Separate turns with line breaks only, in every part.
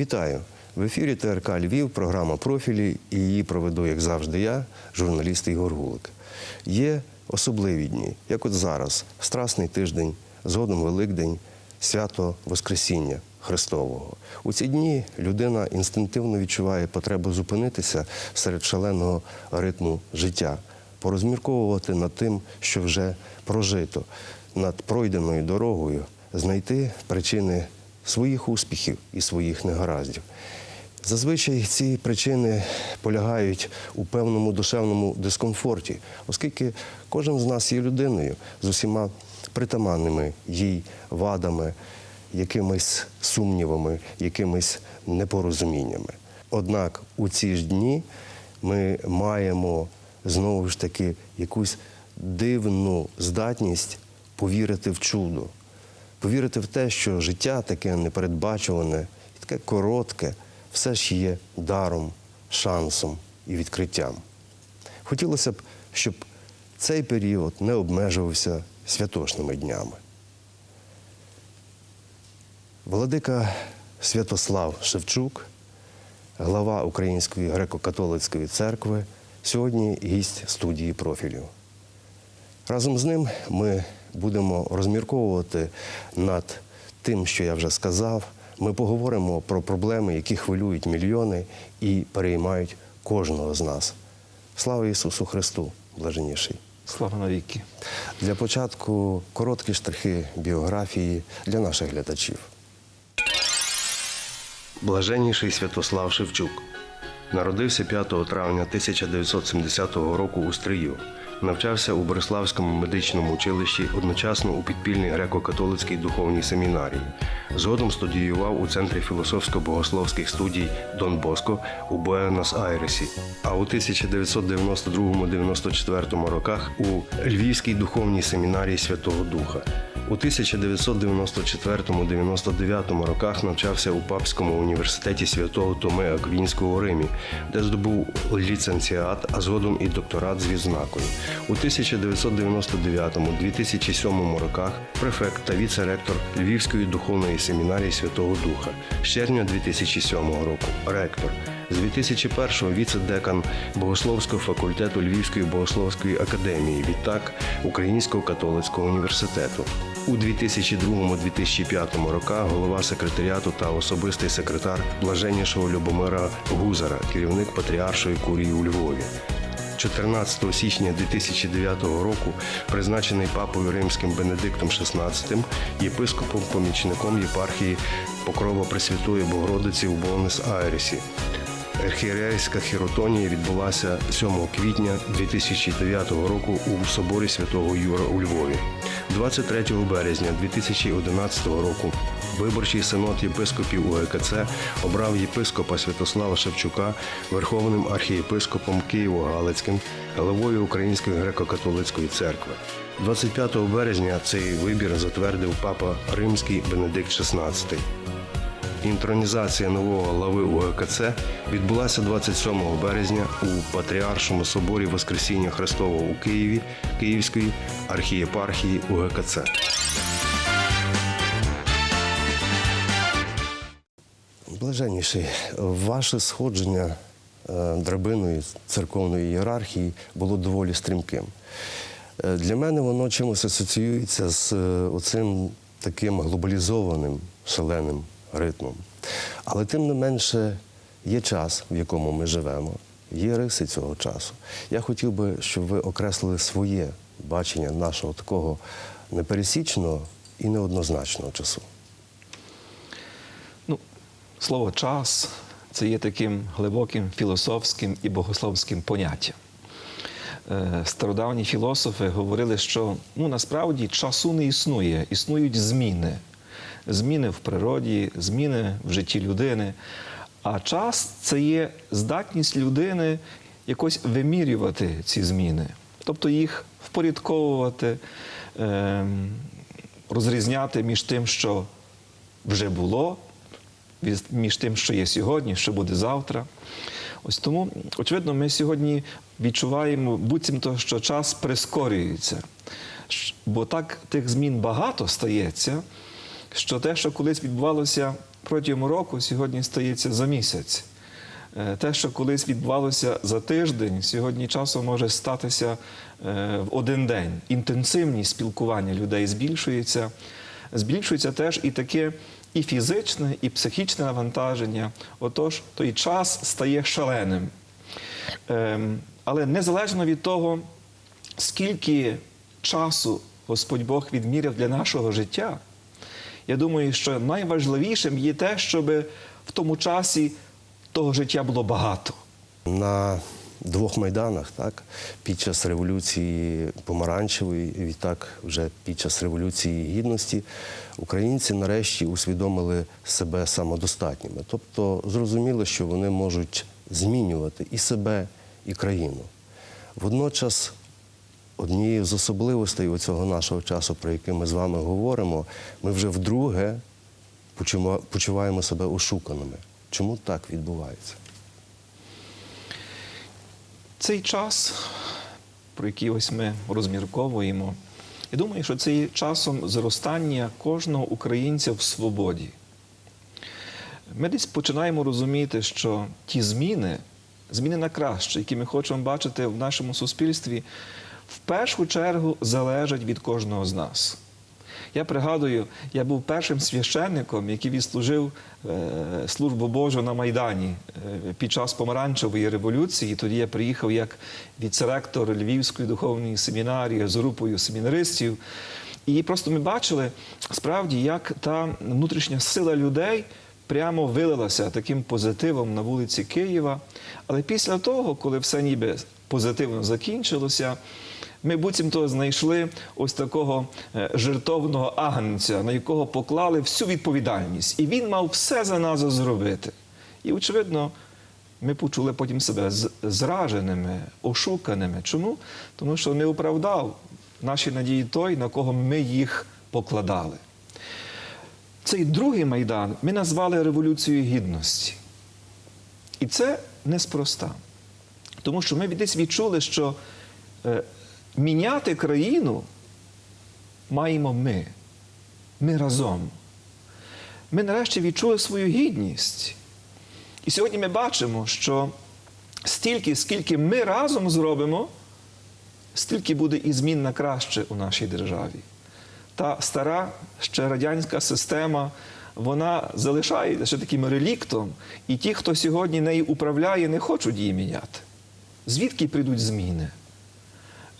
Вітаю! В ефірі ТРК Львів, програма профілі, і її проведу, як завжди, я, журналіст Ігор Гулик. Є особливі дні, як от зараз, Страсний тиждень, згодом Великдень, свято Воскресіння Христового. У ці дні людина інстинктивно відчуває потребу зупинитися серед шаленого ритму життя, порозмірковувати над тим, що вже прожито, над пройденою дорогою, знайти причини своїх успіхів і своїх негараздів. Зазвичай ці причини полягають у певному душевному дискомфорті, оскільки кожен з нас є людиною з усіма притаманними їй вадами, якимись сумнівами, якимись непорозуміннями. Однак у ці ж дні ми маємо знову ж таки якусь дивну здатність повірити в чудо, повірити в те, що життя таке непередбачуване таке коротке, все ж є даром, шансом і відкриттям. Хотілося б, щоб цей період не обмежувався святошними днями. Владика Святослав Шевчук, глава Української греко-католицької церкви, сьогодні гість студії профілю. Разом з ним ми будемо розмірковувати над тим, що я вже сказав. Ми поговоримо про проблеми, які хвилюють мільйони і переймають кожного з нас. Слава Ісусу Христу, блаженніший!
Слава навіки.
Для початку короткі штрихи біографії для наших глядачів. Блаженніший Святослав Шевчук народився 5 травня 1970 року у Стрию. Навчався у Бориславському медичному училищі одночасно у підпільній греко-католицькій духовній семінарії. Згодом студіював у центрі філософсько-богословських студій Дон Боско у Буенос-Айресі. А у 1992-94 роках у Львівській духовній семінарії Святого Духа. У 1994-99 роках навчався у Папському університеті святого Томи Аквінського Римі, де здобув ліцензіат, а згодом і докторат з відзнакою. У 1999-2007 роках префект та віце-ректор Львівської духовної семінарії Святого Духа. З червня 2007 року ректор. З 2001-го віце-декан Богословського факультету Львівської богословської академії, відтак Українського католицького університету. У 2002-2005 роках голова секретаріату та особистий секретар блаженнішого Любомира Гузара, керівник патріаршої курії у Львові. 14 січня 2009 року призначений папою римським Бенедиктом XVI єпископом-помічником єпархії Покрова Пресвятої Богородиці у Буенос-Айресі. Архієрейська хіротонія відбулася 7 квітня 2009 року у соборі святого Юра у Львові. 23 березня 2011 року виборчий синод єпископів УГКЦ обрав єпископа Святослава Шевчука верховним архієпископом Києво-Галицьким, головою Української греко-католицької церкви. 25 березня цей вибір затвердив папа Римський Бенедикт XVI. Інтронізація нового глави УГКЦ відбулася 27 березня у Патріаршому соборі Воскресіння Христового у Києві Київської архієпархії УГКЦ. Блаженніший, ваше сходження е, драбиною церковної ієрархії було доволі стрімким. Е, Для мене воно чимось асоціюється з е, оцим таким глобалізованим шаленим ритмом. Але тим не менше є час, в якому ми живемо, є риси цього часу. Я хотів би, щоб ви окреслили своє бачення нашого такого непересічного і неоднозначного часу.
Ну, слово час це є таким глибоким філософським і богословським поняттям. Е, Стародавні філософи говорили, що ну, насправді часу не існує, існують зміни. Зміни в природі, зміни в житті людини. А час це є здатність людини якось вимірювати ці зміни, тобто їх впорядковувати, ем, розрізняти між тим, що вже було, між тим, що є сьогодні, що буде завтра. Ось тому, очевидно, ми сьогодні відчуваємо буцімто, що час прискорюється. Бо так тих змін багато стається, що те, що колись відбувалося протягом року, сьогодні стається за місяць. Е, Те, що колись відбувалося за тиждень, сьогодні часом може статися е, в один день. Інтенсивність спілкування людей збільшується. Збільшується теж і таке і фізичне, і психічне навантаження. Отож, той час стає шаленим. Ем, Але незалежно від того, скільки часу Господь Бог відміряв для нашого життя, я думаю, що найважливішим є те, щоб в тому часі того життя було багато.
На двох майданах, так, під час революції помаранчевої, і відтак вже під час революції гідності, українці нарешті усвідомили себе самодостатніми. Тобто зрозуміли, що вони можуть змінювати і себе, і країну. Водночас, однією з особливостей цього нашого часу, про який ми з вами говоримо, ми вже вдруге почуваємо себе ошуканими. Чому так відбувається?
Цей час, про який ось ми розмірковуємо, я думаю, що це є часом зростання кожного українця в свободі. Ми десь починаємо розуміти, що ті зміни, зміни на краще, які ми хочемо бачити в нашому суспільстві, в першу чергу залежать від кожного з нас. Я пригадую, я був першим священником, який відслужив е, службу Божу на Майдані е, під час помаранчевої революції. Тоді я приїхав як віцеректор Львівської духовної семінарії з групою семінаристів. І просто ми бачили справді, як та внутрішня сила людей прямо вилилася таким позитивом на вулиці Києва. Але після того, коли все ніби позитивно закінчилося, ми буцімто знайшли ось такого е, жертовного агнця, на якого поклали всю відповідальність. І він мав все за нас зробити. І, очевидно, ми почули потім себе зраженими, ошуканими. Чому? Тому що не оправдав наші надії той, на кого ми їх покладали. Цей другий майдан ми назвали Революцією Гідності. І це неспроста. Тому що ми десь відчули, що е, міняти країну маємо ми. Ми разом. Ми нарешті відчули свою гідність. І сьогодні ми бачимо, що стільки, скільки ми разом зробимо, стільки буде і змін на краще у нашій державі. Та стара ще радянська система, вона залишається ще таким реліктом, і ті, хто сьогодні нею управляє, не хочуть її міняти. Звідки прийдуть зміни?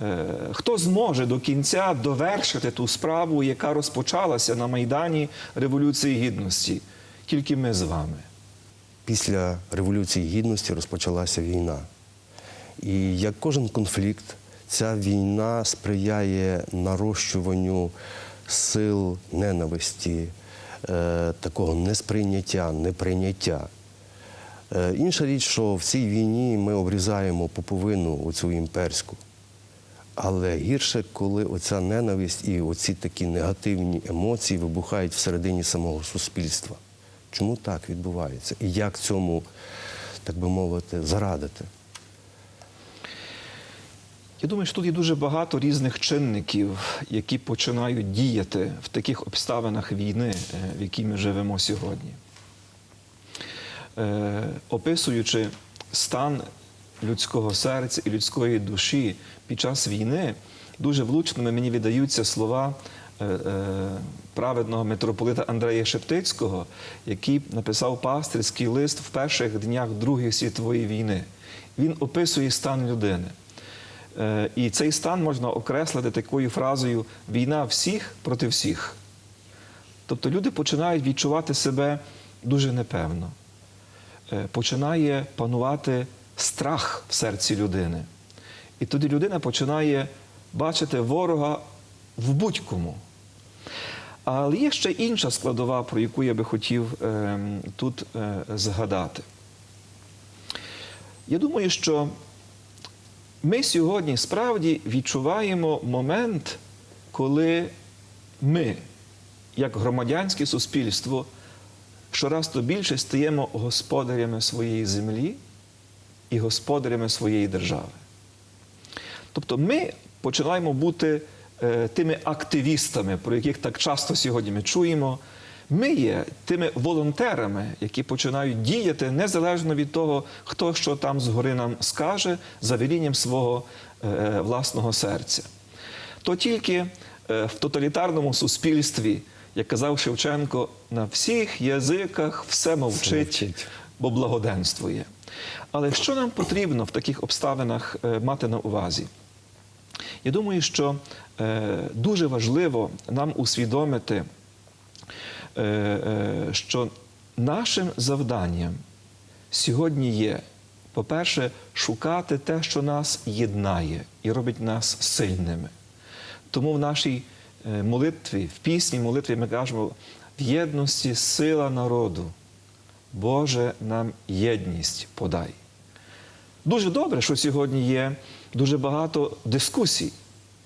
Е, Хто зможе до кінця довершити ту справу, яка розпочалася на Майдані Революції Гідності? Тільки ми з вами.
Після Революції Гідності розпочалася війна. І як кожен конфлікт, ця війна сприяє нарощуванню сил ненависті, е, такого несприйняття, неприйняття. Е, інша річ, що в цій війні ми обрізаємо пуповину оцю імперську. Але гірше, коли оця ненависть і оці такі негативні емоції вибухають всередині самого суспільства. Чому так відбувається? І як цьому, так би мовити, зарадити?
Я думаю, що тут є дуже багато різних чинників, які починають діяти в таких обставинах війни, е, в якій ми живемо сьогодні. Е, Описуючи стан людського серця і людської душі під час війни, дуже влучними мені віддаються слова е, е, праведного митрополита Андрея Шептицького, який написав пастирський лист в перших днях Другої світової війни. Він описує стан людини. І цей стан можна окреслити такою фразою війна всіх проти всіх. Тобто люди починають відчувати себе дуже непевно. Е, Починає панувати страх в серці людини. І тоді людина починає бачити ворога в будь-кому. Але є ще інша складова, про яку я би хотів ем, тут е, згадати. Я думаю, що ми сьогодні справді відчуваємо момент, коли ми, як громадянське суспільство, щораз то більше стаємо господарями своєї землі і господарями своєї держави. Тобто ми починаємо бути е, тими активістами, про яких так часто сьогодні ми чуємо. Ми є тими волонтерами, які починають діяти незалежно від того, хто що там згори нам скаже, за велінням свого е, власного серця. То тільки е, в тоталітарному суспільстві, як казав Шевченко, на всіх язиках все мовчить, бо благоденствує. Але що нам потрібно в таких обставинах е, мати на увазі? Я думаю, що е, дуже важливо нам усвідомити, е, що нашим завданням сьогодні є, по-перше, шукати те, що нас єднає і робить нас сильними. Тому в нашій молитві, в пісні молитві ми кажемо в єдності сила народу. Боже, нам єдність подай. Дуже добре, що сьогодні є дуже багато дискусій.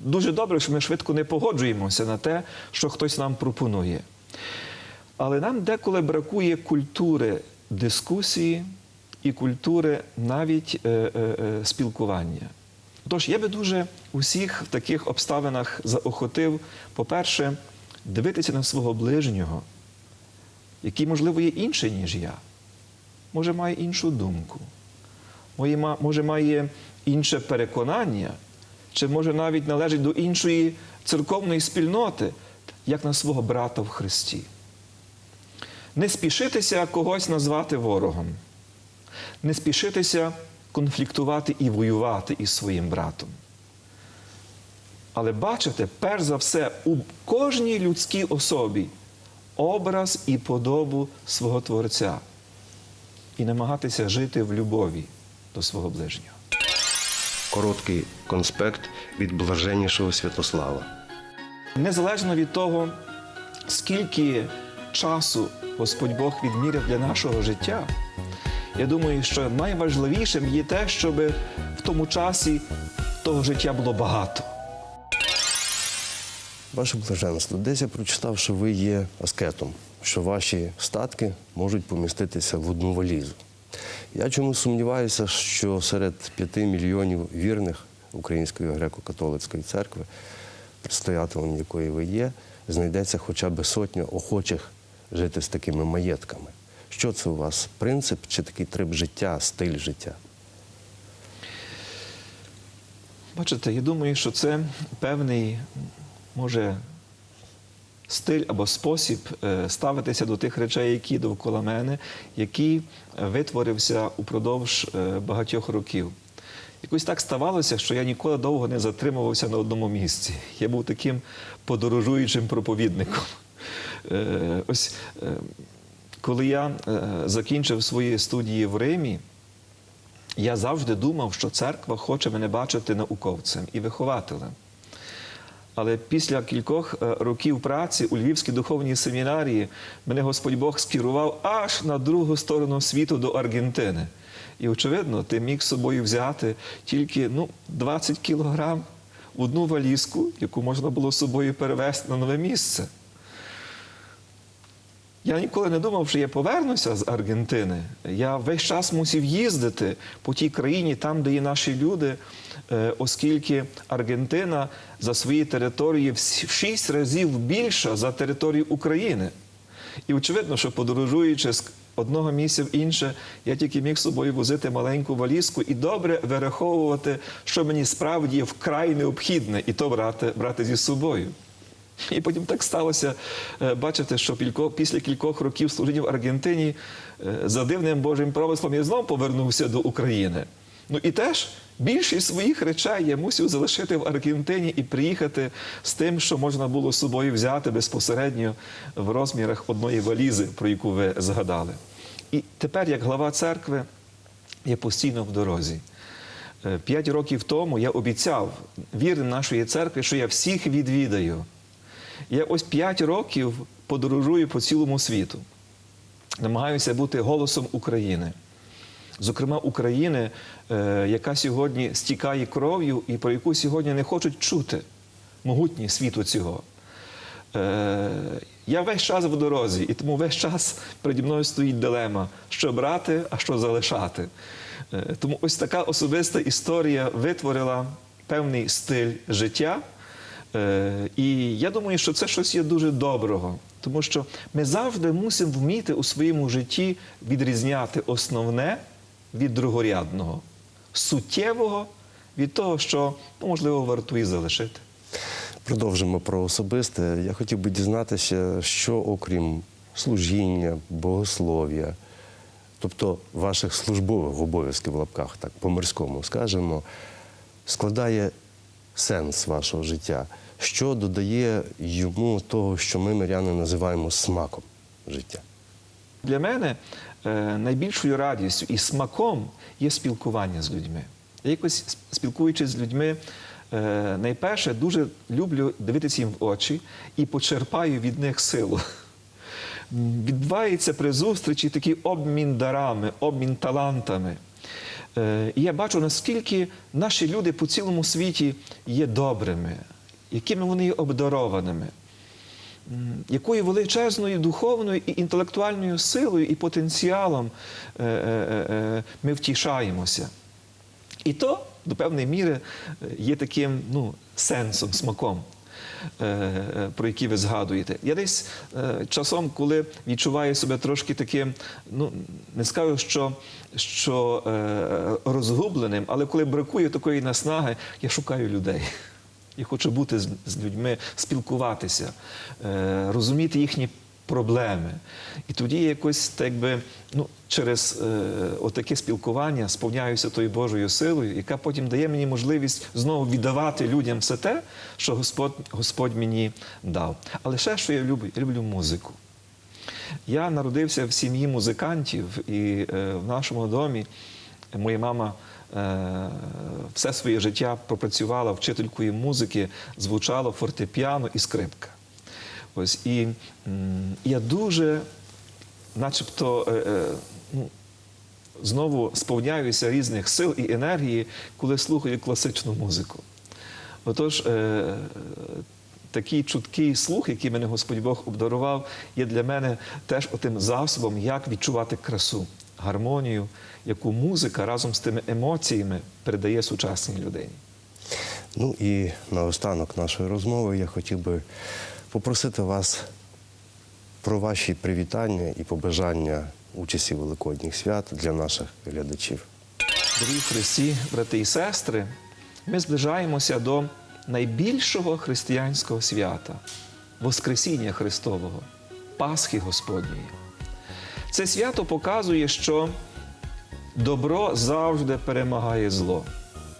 Дуже добре, що ми швидко не погоджуємося на те, що хтось нам пропонує. Але нам деколи бракує культури дискусії і культури навіть е, е, е, спілкування. Тож я би дуже усіх в таких обставинах заохотив, по-перше, дивитися на свого ближнього, який, можливо, є інший, ніж я, може, має іншу думку, може, має інше переконання, чи може навіть належить до іншої церковної спільноти, як на свого брата в Христі. Не спішитися когось назвати ворогом, не спішитися конфліктувати і воювати із своїм братом. Але бачите, перш за все, у кожній людській особі образ і подобу свого Творця і намагатися жити в любові до свого ближнього.
Короткий конспект від блаженнішого Святослава.
Незалежно від того, скільки часу Господь Бог відміряв для нашого життя, я думаю, що найважливішим є те, щоб в тому часі того життя було багато.
Ваше блаженство, десь я прочитав, що ви є аскетом, що ваші статки можуть поміститися в одну валізу. Я чомусь сумніваюся, що серед п'яти мільйонів вірних Української греко-католицької церкви, предстоятелем якої ви є, знайдеться хоча б сотня охочих жити з такими маєтками. Що це у вас? Принцип чи такий трип життя, стиль життя?
Бачите, я думаю, що це певний, може, стиль або спосіб е, ставитися до тих речей, які довкола мене, який е, витворився упродовж е, багатьох років. Якось так ставалося, що я ніколи довго не затримувався на одному місці. Я був таким подорожуючим проповідником. Ось коли я е, закінчив свої студії в Римі, я завжди думав, що церква хоче мене бачити науковцем і вихователем. Але після кількох е, років праці у Львівській духовній семінарії мене Господь Бог скерував аж на другу сторону світу до Аргентини. І, очевидно, ти міг з собою взяти тільки ну, 20 кілограм одну валізку, яку можна було з собою перевезти на нове місце. Я ніколи не думав, що я повернуся з Аргентини. Я весь час мусив їздити по тій країні, там, де є наші люди, е, оскільки Аргентина за своєю територією в шість разів більша за територію України. І очевидно, що подорожуючи з одного місця в інше, я тільки міг з собою возити маленьку валізку і добре вираховувати, що мені справді вкрай необхідне, і то брати, брати зі собою. І потім так сталося, е, бачите, що після кількох років служіння в Аргентині е, за дивним Божим промислом я знову повернувся до України. Ну і теж більшість своїх речей я мусив залишити в Аргентині і приїхати з тим, що можна було з собою взяти безпосередньо в розмірах одної валізи, про яку ви згадали. І тепер, як глава церкви, я постійно в дорозі. Е, П'ять років тому я обіцяв вірним нашої церкви, що я всіх відвідаю. Я ось п'ять років подорожую по цілому світу, намагаюся бути голосом України. Зокрема, України, е, яка сьогодні стікає кров'ю і про яку сьогодні не хочуть чути могутні світу цього. Е, Я весь час в дорозі, і тому весь час переді мною стоїть дилема, що брати, а що залишати. Е, Тому ось така особиста історія витворила певний стиль життя, І я думаю, що це щось є дуже доброго, тому що ми завжди мусимо вміти у своєму житті відрізняти основне від другорядного, суттєвого від того, що ну, можливо вартує залишити.
Продовжимо про особисте. Я хотів би дізнатися, що окрім служіння, богослов'я, тобто ваших службових обов'язків в лапках, так по-мирському скажемо, складає сенс вашого життя, що додає йому того, що ми миряни називаємо смаком життя.
Для мене е, найбільшою радістю і смаком є спілкування з людьми. Я якось спілкуючись з людьми, е, найперше дуже люблю дивитися їм в очі і почерпаю від них силу. Відбувається при зустрічі такий обмін дарами, обмін талантами. Е, І я бачу, наскільки наші люди по цілому світі є добрими, якими вони є обдарованими якою величезною духовною і інтелектуальною силою і потенціалом е, е, е, ми втішаємося. І то до певної міри є таким ну, сенсом, смаком, про який ви згадуєте. Я десь часом, коли відчуваю себе трошки таким, ну не скажу, що, що розгубленим, але коли бракує такої наснаги, я шукаю людей. Я хочу бути з, людьми, спілкуватися, е, розуміти їхні проблеми. І тоді якось так би, ну, через е, отаке спілкування сповняюся тою Божою силою, яка потім дає мені можливість знову віддавати людям все те, що Господь, Господь мені дав. Але ще що я люблю, я люблю музику. Я народився в сім'ї музикантів, і е, в нашому домі моя мама все своє життя пропрацювала вчителькою музики, звучало фортепіано і скрипка. Ось і я дуже, начебто, е, е, ну, знову сповняюся різних сил і енергії, коли слухаю класичну музику. Отож, е, такий чуткий слух, який мене Господь Бог обдарував, є для мене теж отим засобом, як відчувати красу, гармонію, яку музика разом з тими емоціями передає сучасній людині.
Ну і наостанок нашої розмови я хотів би попросити вас про ваші привітання і побажання участі Великодніх свят для наших глядачів.
Дорогі Христі, брати і сестри, ми зближаємося до найбільшого християнського свята Воскресіння Христового, Пасхи Господньої. Це свято показує, що добро завжди перемагає зло,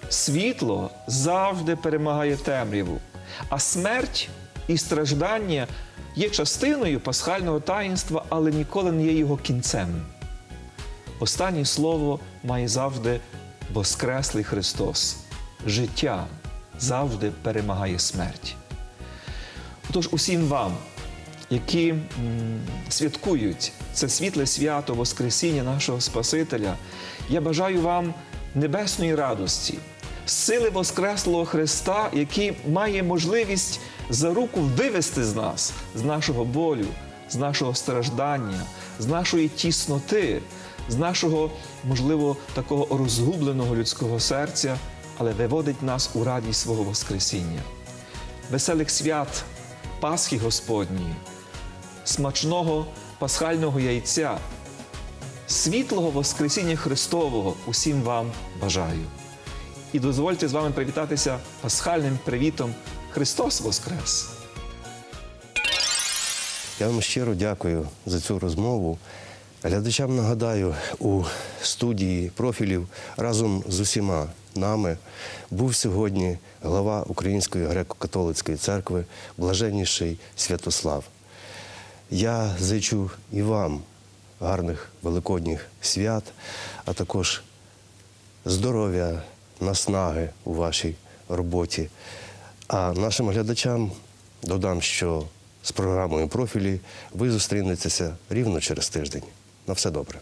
світло завжди перемагає темряву, а смерть і страждання є частиною пасхального таїнства, але ніколи не є його кінцем. Останнє слово має завжди Воскреслий Христос. Життя завжди перемагає смерть. Отож, усім вам, які святкують це світле свято Воскресіння нашого Спасителя, я бажаю вам небесної радості, сили Воскреслого Христа, який має можливість за руку вивести з нас, з нашого болю, з нашого страждання, з нашої тісноти, з нашого, можливо, такого розгубленого людського серця, але виводить нас у радість свого Воскресіння. Веселих свят Пасхи Господньої, смачного пасхального яйця, світлого Воскресіння Христового усім вам бажаю. І дозвольте з вами привітатися пасхальним привітом Христос Воскрес!
Я вам щиро дякую за цю розмову. Глядачам нагадаю, у студії профілів разом з усіма нами був сьогодні глава Української греко-католицької церкви, блаженніший Святослав. Я зичу і вам гарних великодніх свят, а також здоров'я, наснаги у вашій роботі. А нашим глядачам додам, що з програмою профілі ви зустрінетеся рівно через тиждень. На все добре.